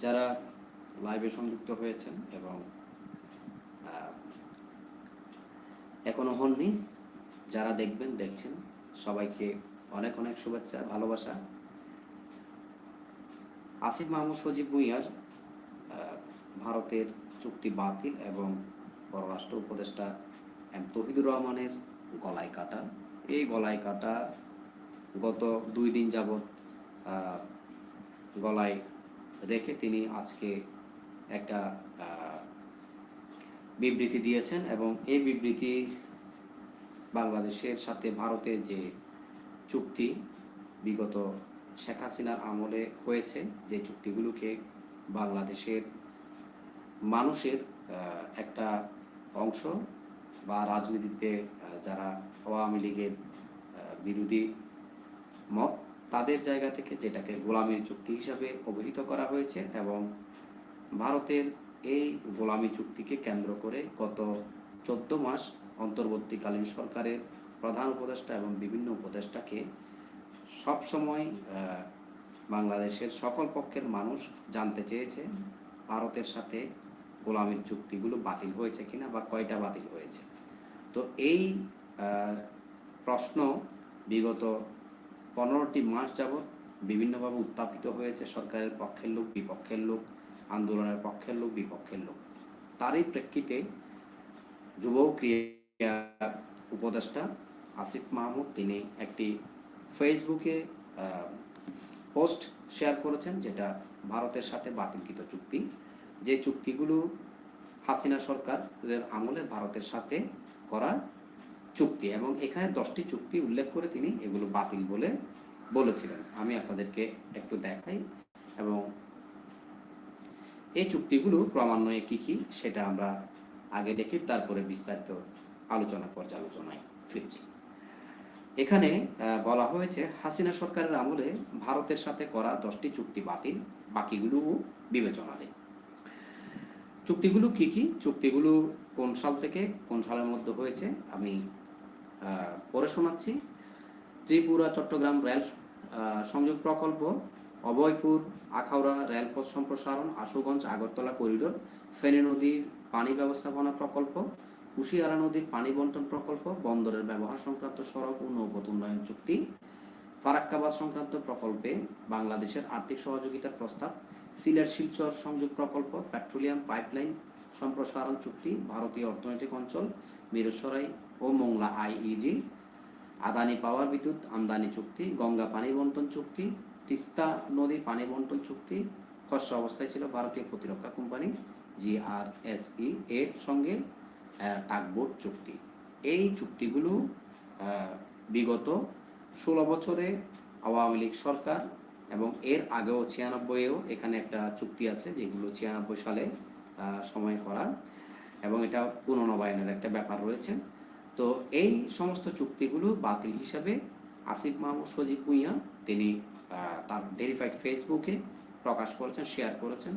যারা লাইভে সংযুক্ত হয়েছেন এবং আহ, এখনও হননি যারা দেখবেন দেখছেন সবাইকে অনেক অনেক শুভেচ্ছা ভালোবাসা। আসিফ মাহমুদ সজীব ভুঁইয়ার ভারতের চুক্তি বাতিল এবং পররাষ্ট্র উপদেষ্টা এম তহিদুর রহমানের গলায় কাটা। এই গলায় কাটা গত দুই দিন যাবৎ গলায় রেখে তিনি আজকে একটা বিবৃতি দিয়েছেন এবং এই বিবৃতি বাংলাদেশের সাথে ভারতের যে চুক্তি বিগত শেখ হাসিনার আমলে হয়েছে, যে চুক্তিগুলোকে বাংলাদেশের মানুষের একটা অংশ বা রাজনীতিতে যারা আওয়ামী লীগের বিরোধী মত তাদের জায়গা থেকে যেটাকে গোলামীর চুক্তি হিসাবে অভিহিত করা হয়েছে এবং ভারতের এই গোলামী চুক্তিকে কেন্দ্র করে গত চোদ্দ মাস অন্তর্বর্তীকালীন সরকারের প্রধান উপদেষ্টা এবং বিভিন্ন উপদেষ্টাকে সবসময় বাংলাদেশের সকল পক্ষের মানুষ জানতে চেয়েছে ভারতের সাথে গোলামীর চুক্তিগুলো বাতিল হয়েছে কিনা বা কয়টা বাতিল হয়েছে। তো এই প্রশ্ন বিগত পনেরোটি মাস যাবৎ বিভিন্নভাবে উত্থাপিত হয়েছে সরকারের পক্ষের লোক, বিপক্ষের লোক, আন্দোলনের পক্ষের লোক, বিপক্ষের লোক। তারই প্রেক্ষিতে যুব ক্রিয়া উপদেষ্টা আসিফ মাহমুদ, তিনি একটি ফেসবুকে পোস্ট শেয়ার করেছেন যেটা ভারতের সাথে বাতিলকৃত চুক্তি। যে চুক্তিগুলো হাসিনা সরকারের আমলে ভারতের সাথে করা চুক্তি এবং এখানে দশটি চুক্তি উল্লেখ করে তিনি এগুলো বাতিল বলে বলেছিলেন। আমি আপনাদেরকে একটু দেখাই এবং এই চুক্তিগুলো ক্রমান্বয়ে কি কি সেটা আমরা আগে দেখি, তারপরে বিস্তারিত আলোচনা পর্যালোচনায় ফিরছি। এখানে বলা হয়েছে, হাসিনা সরকারের আমলে ভারতের সাথে করা দশটি চুক্তি বাতিল, বাকিগুলোও বিবেচনাধীন চুক্তিগুলো কি কি? চুক্তিগুলো কোন সাল থেকে কোন সালের মধ্যে হয়েছে? আমি পড়ে শোনাচ্ছি। ত্রিপুরা, চট্টগ্রাম রেল সংযোগ প্রকল্প, অভয়পুর, আখাউড়া রেলপথ সম্প্রসারণ, আশুগঞ্জ, আগরতলা করিডোর, ফেনী নদীর পানি ব্যবস্থাপনা প্রকল্প, কুশিয়ারা নদীর পানি বন্টন প্রকল্প, বন্দরের ব্যবহার সংক্রান্ত সড়ক ও নৌপথ উন্নয়ন চুক্তি, ফারাক্কাবাদ সংক্রান্ত প্রকল্পে বাংলাদেশের আর্থিক সহযোগিতার প্রস্তাব, সিলেট শিলচর সংযোগ প্রকল্প, পেট্রোলিয়াম পাইপলাইন সম্প্রসারণ চুক্তি, ভারতীয় অর্থনৈতিক অঞ্চল মিরসরাই ও মোংলা আইইজি, আদানি পাওয়ার বিদ্যুৎ, আমদানি চুক্তি, গঙ্গা পানি বন্টন চুক্তি, তিস্তা নদী পানি বন্টন চুক্তি, খসড়া অবস্থায় ছিল ভারতীয় প্রতিরক্ষা কোম্পানি জিআরএসই এর সঙ্গে টাকবোট চুক্তি। এই চুক্তিগুলো বিগত ষোলো বছরে আওয়ামী লীগ সরকার এবং এর আগেও ছিয়ানব্বইয়েও এখানে একটা চুক্তি আছে যেগুলো ছিয়ানব্বই সালে সময় করা। এবং এটা পুনর্নবায়নের একটা ব্যাপার রয়েছে। তো এই সমস্ত চুক্তিগুলো বাতিল হিসাবে আসিফ মাহমুদ সজীব ভুঁইয়া, তিনি তার ভেরিফাইড ফেসবুকে প্রকাশ করেছেন, শেয়ার করেছেন।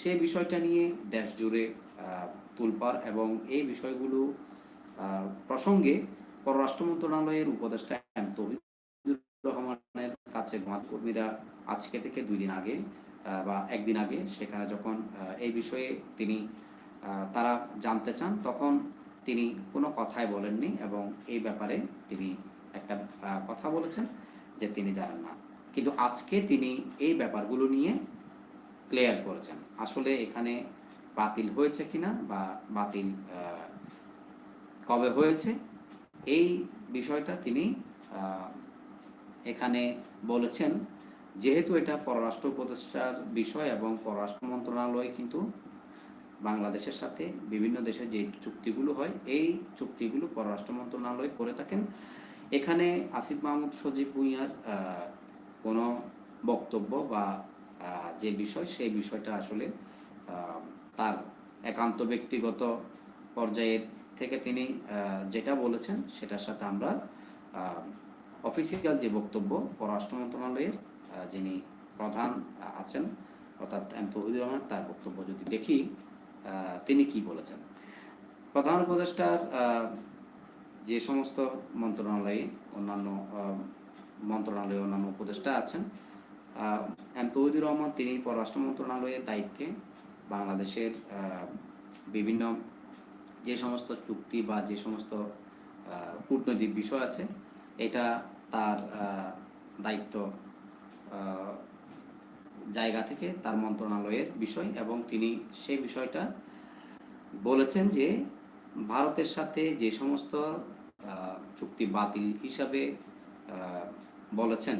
সেই বিষয়টা নিয়ে দেশ জুড়ে তুলপার এবং এই বিষয়গুলো প্রসঙ্গে পররাষ্ট্র মন্ত্রণালয়ের উপদেষ্টা এম তৌহিদুর রহমানের কাছে কর্মীরা আজকে থেকে দুই দিন আগে বা একদিন আগে সেখানে যখন এই বিষয়ে তিনি তারা জানতে চান, তখন তিনি কোনো কথাই বলেননি এবং এই ব্যাপারে তিনি একটা কথা বলেছেন যে তিনি জানেন না। কিন্তু আজকে তিনি এই ব্যাপারগুলো নিয়ে ক্লিয়ার করেছেন, আসলে এখানে বাতিল হয়েছে কিনা বা বাতিল কবে হয়েছে, এই বিষয়টা তিনি এখানে বলেছেন। যেহেতু এটা পররাষ্ট্র উপদেষ্টার বিষয় এবং পররাষ্ট্র মন্ত্রণালয় কিন্তু বাংলাদেশের সাথে বিভিন্ন দেশে যে চুক্তিগুলো হয়, এই চুক্তিগুলো পররাষ্ট্র মন্ত্রণালয় করে থাকেন। এখানে আসিফ মাহমুদ সজীব ভুঁইয়ার কোনো বক্তব্য বা যে বিষয়, সেই বিষয়টা আসলে তার একান্ত ব্যক্তিগত পর্যায়ের থেকে তিনি যেটা বলেছেন, সেটার সাথে আমরা অফিসিয়াল যে বক্তব্য, পররাষ্ট্র মন্ত্রণালয়ের যিনি প্রধান আছেন, অর্থাৎ এম তহিদুর রহমান, তার বক্তব্য যদি দেখি তিনি কি বলেছেন? প্রধান উপদেষ্টার যে সমস্ত মন্ত্রণালয়ে অন্যান্য মন্ত্রণালয়ে অন্যান্য উপদেষ্টা আছেন এম তৌহিদুর রহমান, তিনি পররাষ্ট্র মন্ত্রণালয়ের দায়িত্বে বাংলাদেশের বিভিন্ন যে সমস্ত চুক্তি বা যে সমস্ত কূটনৈতিক বিষয় আছে, এটা তার দায়িত্ব জায়গা থেকে তার মন্ত্রণালয়ের বিষয় এবং তিনি সেই বিষয়টা বলেছেন যে ভারতের সাথে যে সমস্ত চুক্তি বাতিল হিসাবে বলেছেন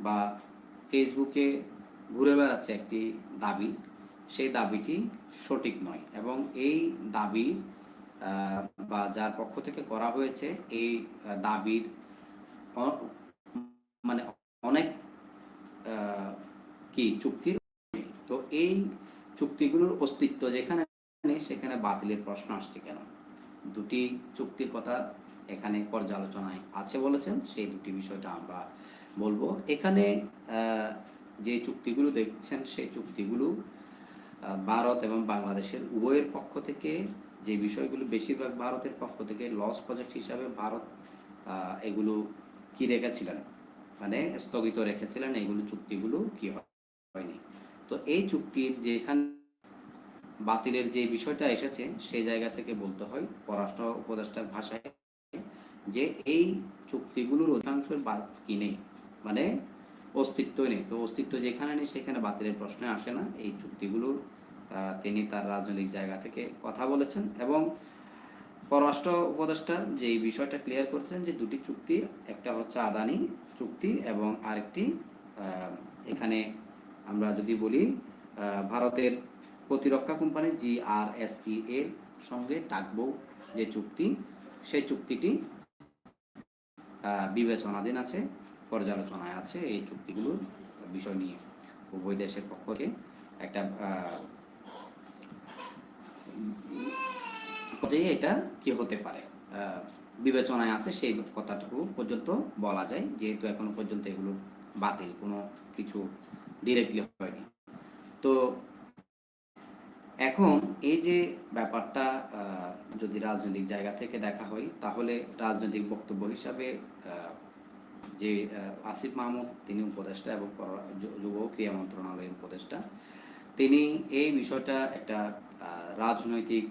বা ফেসবুকে ঘুরে বেড়াচ্ছে একটি দাবি, সেই দাবিটি সঠিক নয় এবং এই দাবি বা যার পক্ষ থেকে করা হয়েছে, এই দাবির অ- মানে অনেক আহ, কি? চুক্তির তো এই চুক্তিগুলোর অস্তিত্ব যেখানে সেখানে বাতিলের প্রশ্ন আসছে কেন? দুটি চুক্তির কথা এখানে পর্যালোচনায় আছে বলেছেন, সেই দুটি বিষয়টা আমরা বলব। এখানে যে চুক্তিগুলো দেখছেন, সেই চুক্তিগুলো ভারত এবং বাংলাদেশের উভয়ের পক্ষ থেকে, যে বিষয়গুলো বেশিরভাগ ভারতের পক্ষ থেকে লস প্রজেক্ট হিসাবে ভারত এগুলো কি রেখেছিলেন? মানে স্থগিত রেখেছিলেন, এগুলো চুক্তিগুলো কি হয়- হয়নি। তো এই চুক্তির যেখানে বাতিলের যে বিষয়টা এসেছে, সেই জায়গা থেকে বলতে হয় পররাষ্ট্র উপদেষ্টার ভাষায় যে এই চুক্তিগুলোর অধিকাংশের বা- কি নেই মানে অস্তিত্ব নেই। তো অস্তিত্ব যেখানে নেই, সেখানে বাতিলের প্রশ্ন আসে না। এই চুক্তিগুলোর তিনি তার রাজনৈতিক জায়গা থেকে কথা বলেছেন এবং পররাষ্ট্র উপদেষ্টা যে বিষয়টা ক্লিয়ার করছেন যে দুটি চুক্তি, একটা হচ্ছে আদানি চুক্তি এবং আরেকটি এখানে আমরা যদি বলি ভারতের প্রতিরক্ষা কোম্পানি ই এর সঙ্গে টাকবো যে চুক্তি, সেই চুক্তিটি বিবেচনাধীন আছে, পর্যালোচনায় আছে এই চুক্তিগুলোর বিষয় নিয়ে। উভয় দেশের পক্ষ থেকে একটা পর্যায়ে এটা কি হতে পারে বিবেচনায় আছে সেই কথাটুকু পর্যন্ত বলা যায়। যেহেতু এখনও পর্যন্ত এগুলো বাতিল, কোনো কিছু ডিরেক্টলি হয়নি। তো এখন এই যে ব্যাপারটা যদি রাজনৈতিক জায়গা থেকে দেখা হয়, তাহলে রাজনৈতিক বক্তব্য হিসাবে যে আসিফ মাহমুদ, তিনি উপদেষ্টা এবং যুব ক্রিয়া মন্ত্রণালয়ের উপদেষ্টা, তিনি এই বিষয়টা একটা রাজনৈতিক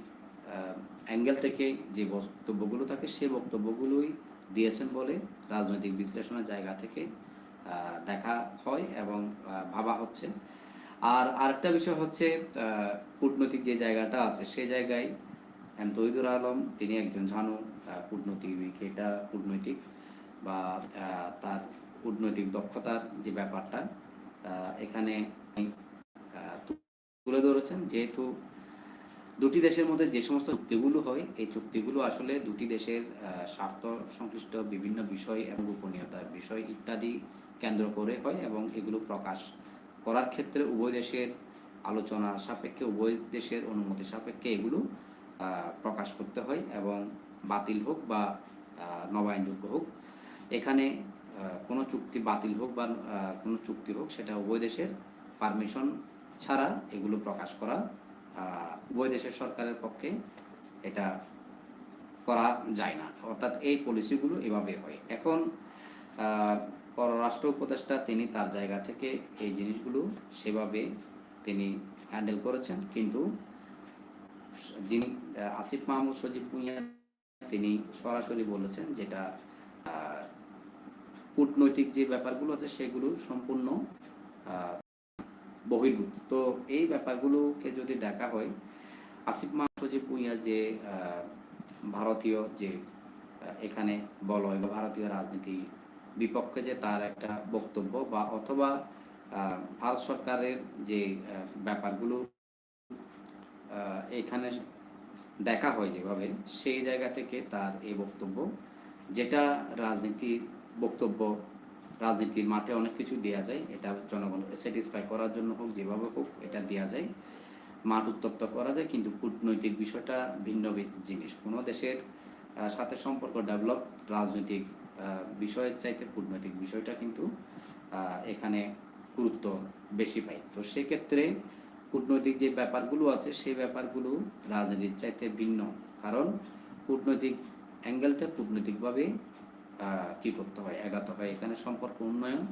অ্যাঙ্গেল থেকে যে বক্তব্যগুলো থাকে সেই বক্তব্যগুলোই দিয়েছেন বলে রাজনৈতিক বিশ্লেষণের জায়গা থেকে দেখা হয় এবং ভাবা হচ্ছে। আর আরেকটা বিষয় হচ্ছে কূটনৈতিক যে জায়গাটা আছে সেই জায়গায় এম তহিদুর আলম, তিনি একজন ঝানু কূটনৈতিক এটা কূটনৈতিক বা তার কূটনৈতিক দক্ষতার যে ব্যাপারটা এখানে তুলে ধরেছেন। যেহেতু দুটি দেশের মধ্যে যে সমস্ত চুক্তিগুলো হয়, এই চুক্তিগুলো আসলে দুটি দেশের স্বার্থ সংশ্লিষ্ট বিভিন্ন বিষয় এবং গোপনীয়তার বিষয় ইত্যাদি কেন্দ্র করে হয় এবং এগুলো প্রকাশ করার ক্ষেত্রে উভয় দেশের আলোচনা সাপেক্ষে, উভয় দেশের অনুমতি সাপেক্ষে এগুলো প্রকাশ করতে হয় এবং বাতিল হোক বা নবায়নযোগ্য হোক। এখানে কোনো চুক্তি বাতিল হোক বা কোনো চুক্তি হোক, সেটা উভয় দেশের পারমিশন ছাড়া এগুলো প্রকাশ করা উভয় দেশের সরকারের পক্ষে এটা করা যায় না। অর্থাৎ এই পলিসিগুলো এভাবে হয়। এখন পররাষ্ট্র উপদেষ্টা তিনি তার জায়গা থেকে এই জিনিসগুলো সেভাবে তিনি হ্যান্ডেল করেছেন। কিন্তু যিনি আসিফ মাহমুদ সজীব ভুঁইয়া তিনি সরাসরি বলেছেন যেটা কূটনৈতিক যে ব্যাপারগুলো আছে সেগুলো সম্পূর্ণ বহির্ভূত। তো এই ব্যাপারগুলোকে যদি দেখা হয়, আসিফ মাহমুদ সজীব ভুঁইয়া যে ভারতীয় যে এখানে বলয় বা ভারতীয় রাজনীতি বিপক্ষে যে তার একটা বক্তব্য বা অথবা ভারত সরকারের যে ব্যাপারগুলো এখানে দেখা হয় যেভাবে, সেই জায়গা থেকে তার এই বক্তব্য, যেটা রাজনীতির বক্তব্য, রাজনীতির মাঠে অনেক কিছু দেওয়া যায়, এটা জনগণকে স্যাটিসফাই করার জন্য হোক, যেভাবে হোক, এটা দেওয়া যায়। মাঠ উত্তপ্ত করা যায়, কিন্তু কূটনৈতিক বিষয়টা ভিন্ন জিনিস। কোনো দেশের সাথে সম্পর্ক ডেভেলপ রাজনৈতিক বিষয়ের চাইতে কূটনৈতিক বিষয়টা কিন্তু এখানে গুরুত্ব বেশি পায় তো সেক্ষেত্রে কূটনৈতিক যে ব্যাপারগুলো আছে সেই ব্যাপারগুলো রাজনীতির চাইতে ভিন্ন। কারণ কূটনৈতিক অ্যাঙ্গেলটা কূটনৈতিকভাবে কি করতে হয়? এগাতে হয়। এখানে সম্পর্ক উন্নয়ন,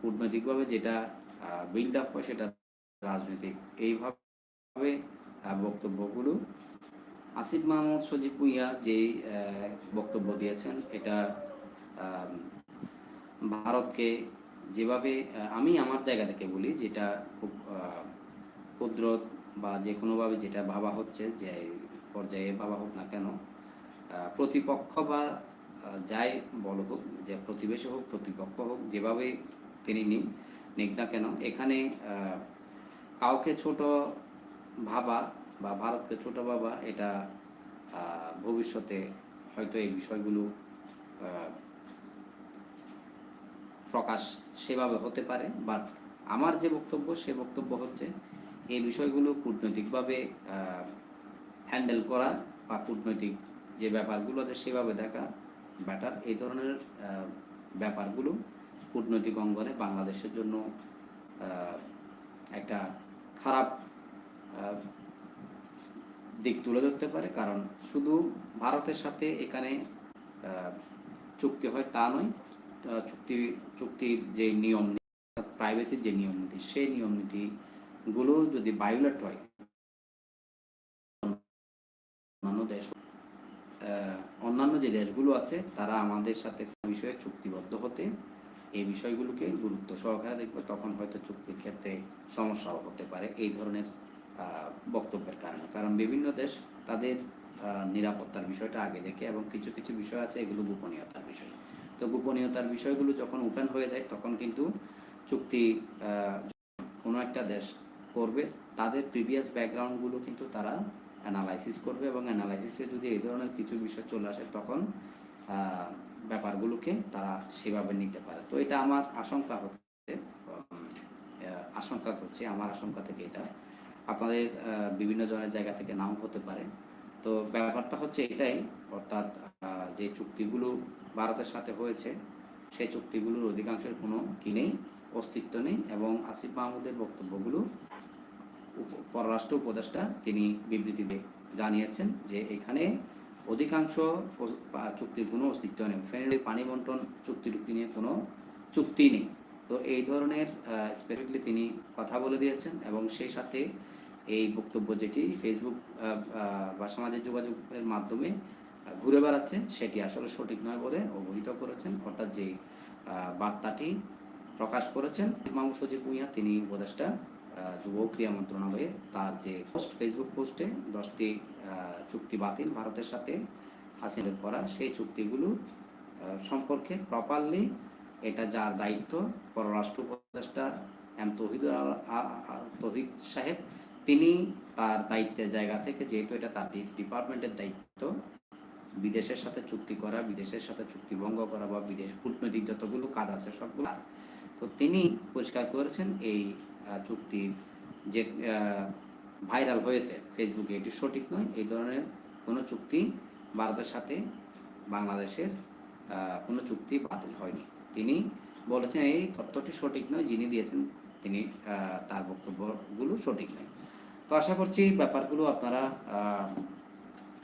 কূটনৈতিকভাবে যেটা বিল্ড আপ হয় সেটা রাজনৈতিক। এইভাবে বক্তব্যগুলো আসিফ মাহমুদ সজীব ভুইয়া যে বক্তব্য দিয়েছেন, এটা ভারতকে যেভাবে আমি আমার জায়গা থেকে বলি যেটা খুব ক্ষুদ্র বা যে কোনোভাবে যেটা ভাবা হচ্ছে যে পর্যায়ে ভাবা হোক না কেন প্রতিপক্ষ বা যাই বল হোক, যে প্রতিবেশী হোক, প্রতিপক্ষ হোক, যেভাবে তিনি নিন, নিক না কেন, এখানে কাউকে ছোট ভাবা বা ভারতকে ছোট ভাবা এটা ভবিষ্যতে হয়তো এই বিষয়গুলো প্রকাশ সেভাবে হতে পারে বাট আমার যে বক্তব্য, সে বক্তব্য হচ্ছে এই বিষয়গুলো কূটনৈতিকভাবে হ্যান্ডেল করা বা কূটনৈতিক যে ব্যাপারগুলো আছে সেভাবে দেখা ব্যাটার এই ধরনের ব্যাপারগুলো কূটনৈতিক অঙ্গনে বাংলাদেশের জন্য একটা খারাপ দিক তুলে ধরতে পারে। কারণ শুধু ভারতের সাথে এখানে চুক্তি হয় তা নয় চুক্তি, চুক্তির যে নিয়ম প্রাইভেসির যে নিয়ম নীতি, সেই নিয়ম নীতিগুলো যদি বায়োলেট হয় দেশ অন্যান্য যে দেশগুলো আছে, তারা আমাদের সাথে বিষয়ে চুক্তিবদ্ধ হতে এই বিষয়গুলোকে গুরুত্ব সহকারে দেখবে, তখন হয়তো চুক্তির ক্ষেত্রে সমস্যাও হতে পারে, এই ধরনের বক্তব্যের কারণে। কারণ বিভিন্ন দেশ তাদের নিরাপত্তার বিষয়টা আগে দেখে, এবং কিছু কিছু বিষয় আছে এগুলো গোপনীয়তার বিষয়। তো গোপনীয়তার বিষয়গুলো যখন ওপেন হয়ে যায়, তখন কিন্তু চুক্তি কোনো একটা দেশ করবে। তাদের প্রিভিয়াস ব্যাকগ্রাউন্ডগুলো কিন্তু তারা অ্যানালাইসিস করবে এবং অ্যানালাইসিসে যদি এই ধরনের কিছু বিষয় চলে আসে, তখন ব্যাপারগুলোকে তারা সেভাবে নিতে পারে। তো এটা আমার আশঙ্কা হচ্ছে আশঙ্কা করছি, আমার আশঙ্কা থেকে এটা আপনাদের বিভিন্ন জনের জায়গা থেকে নাও হতে পারে। তো ব্যাপারটা হচ্ছে এটাই, অর্থাৎ যে চুক্তিগুলো ভারতের সাথে হয়েছে, সেই চুক্তিগুলোর অধিকাংশের কোনো কি নেই, অস্তিত্ব নেই এবং আসিফ মাহমুদের বক্তব্যগুলো পররাষ্ট্র উপদেষ্টা তিনি বিবৃতিতে জানিয়েছেন যে এখানে অধিকাংশ চুক্তির কোনো অস্তিত্ব নেই, ফেনের পানি বন্টন চুক্তি টুক্তি নিয়ে কোনো চুক্তি নেই। তো এই ধরনের স্পেসিফিকলি তিনি কথা বলে দিয়েছেন এবং সেই সাথে এই বক্তব্য যেটি ফেসবুক বা সামাজিক যোগাযোগের মাধ্যমে ঘুরে বেড়াচ্ছে সেটি আসলে সঠিক নয় বলে অবহিত করেছেন। অর্থাৎ যে বার্তাটি প্রকাশ করেছেন মাহমুদ সজিব ভুঁইয়া, তিনি উপদেষ্টা যুব ক্রিয়া মন্ত্রণালয়ে তার যে পোস্ট, ফেসবুক পোস্টে দশটি চুক্তি বাতিল ভারতের সাথে হাসিনের করা, সেই চুক্তিগুলো সম্পর্কে প্রপারলি এটা যার দায়িত্ব পররাষ্ট্র উপদেষ্টা এম আ- তহিদ সাহেব। তিনি তার দায়িত্বের জায়গা থেকে, যেহেতু এটা তার ডিপার্টমেন্টের দায়িত্ব বিদেশের সাথে চুক্তি করা, বিদেশের সাথে চুক্তি ভঙ্গ করা বা বিদেশ কূটনৈতিক যতগুলো কাজ আছে সবগুলো তো তিনি পরিষ্কার করেছেন এই চুক্তি যে ভাইরাল হয়েছে ফেসবুকে, এটি সঠিক নয়। এই ধরনের কোনো চুক্তি ভারতের সাথে বাংলাদেশের কোনো চুক্তি বাতিল হয়নি। তিনি বলেছেন এই তথ্যটি সঠিক নয়, যিনি দিয়েছেন তিনি তার বক্তব্যগুলো সঠিক নয়। তো আশা করছি ব্যাপারগুলো আপনারা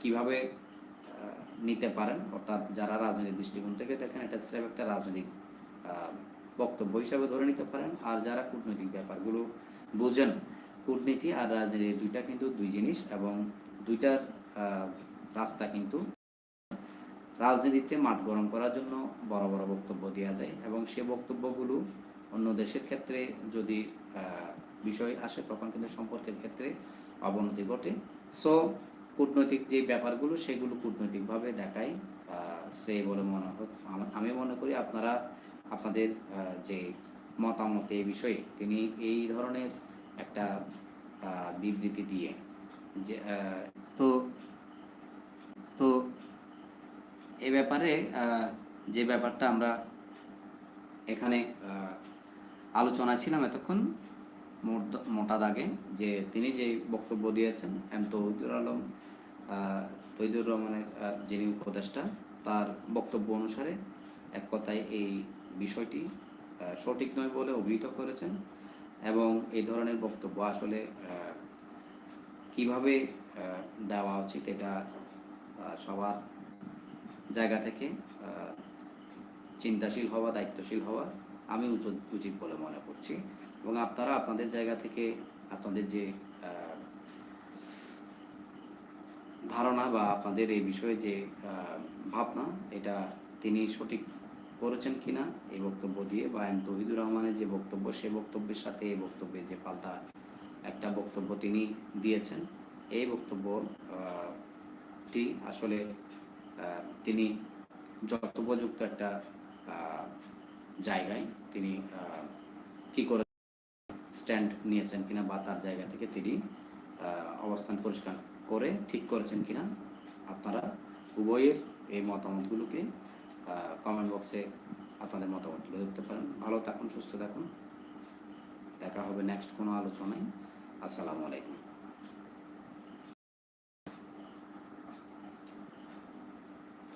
কীভাবে নিতে পারেন, অর্থাৎ যারা রাজনৈতিক দৃষ্টিকোণ থেকে দেখেন, এটা স্রেফ একটা রাজনৈতিক বক্তব্য হিসাবে ধরে নিতে পারেন। আর যারা কূটনৈতিক ব্যাপারগুলো বোঝেন, কূটনীতি আর রাজনীতি দুইটা কিন্তু দুই জিনিস এবং দুইটার রাস্তা কিন্তু রাজনীতিতে মাঠ গরম করার জন্য বড় বড় বক্তব্য দেওয়া যায় এবং সে বক্তব্যগুলো অন্য দেশের ক্ষেত্রে যদি বিষয় আসে, তখন কিন্তু সম্পর্কের ক্ষেত্রে অবনতি ঘটে। সো কূটনৈতিক যে ব্যাপারগুলো সেগুলো কূটনৈতিকভাবে দেখাই সে বলে মনে আম- মনে করি আপনারা, আপনাদের যে মতামত এই বিষয়ে তিনি এই ধরনের একটা বিবৃতি দিয়ে যে তো তো এ ব্যাপারে যে ব্যাপারটা আমরা এখানে আলোচনা ছিলাম এতক্ষণ, মোট- মোটা দাগে যে তিনি যে বক্তব্য দিয়েছেন, এম তহিদুর আলম আহ, তহিদুর রহমানের যিনি উপদেষ্টা তার বক্তব্য অনুসারে এক কথায় এই বিষয়টি সঠিক নয় বলে অভিহিত করেছেন এবং এই ধরনের বক্তব্য আসলে কীভাবে দেওয়া উচিত এটা সবার জায়গা থেকে চিন্তাশীল হওয়া দায়িত্বশীল হওয়া আমি উচিত বলে মনে করছি। এবং আপনারা আপনাদের জায়গা থেকে আপনাদের যে ধারণা বা আপনাদের এই বিষয়ে যে ভাবনা, এটা তিনি সঠিক করেছেন কিনা এই বক্তব্য দিয়ে, বা এম তহিদুর রহমানের যে বক্তব্য, সে বক্তব্যের সাথে এই বক্তব্যের যে পাল্টা একটা বক্তব্য তিনি দিয়েছেন। এই বক্তব্য টি আসলে তিনি যথোপযুক্ত একটা জায়গায় তিনি কি করে স্ট্যান্ড নিয়েছেন কিনা বা তার জায়গা থেকে তিনি অবস্থান পরিষ্কার করে ঠিক করেছেন কিনা, আপনারা উভয়ের এই মতামতগুলোকে কমেন্ট বক্সে আপনাদের মতামত তুলে ধরতে পারেন। ভালো থাকুন, সুস্থ থাকুন। দেখা হবে নেক্সট কোনো আলোচনায়। আসসালামু আলাইকুম।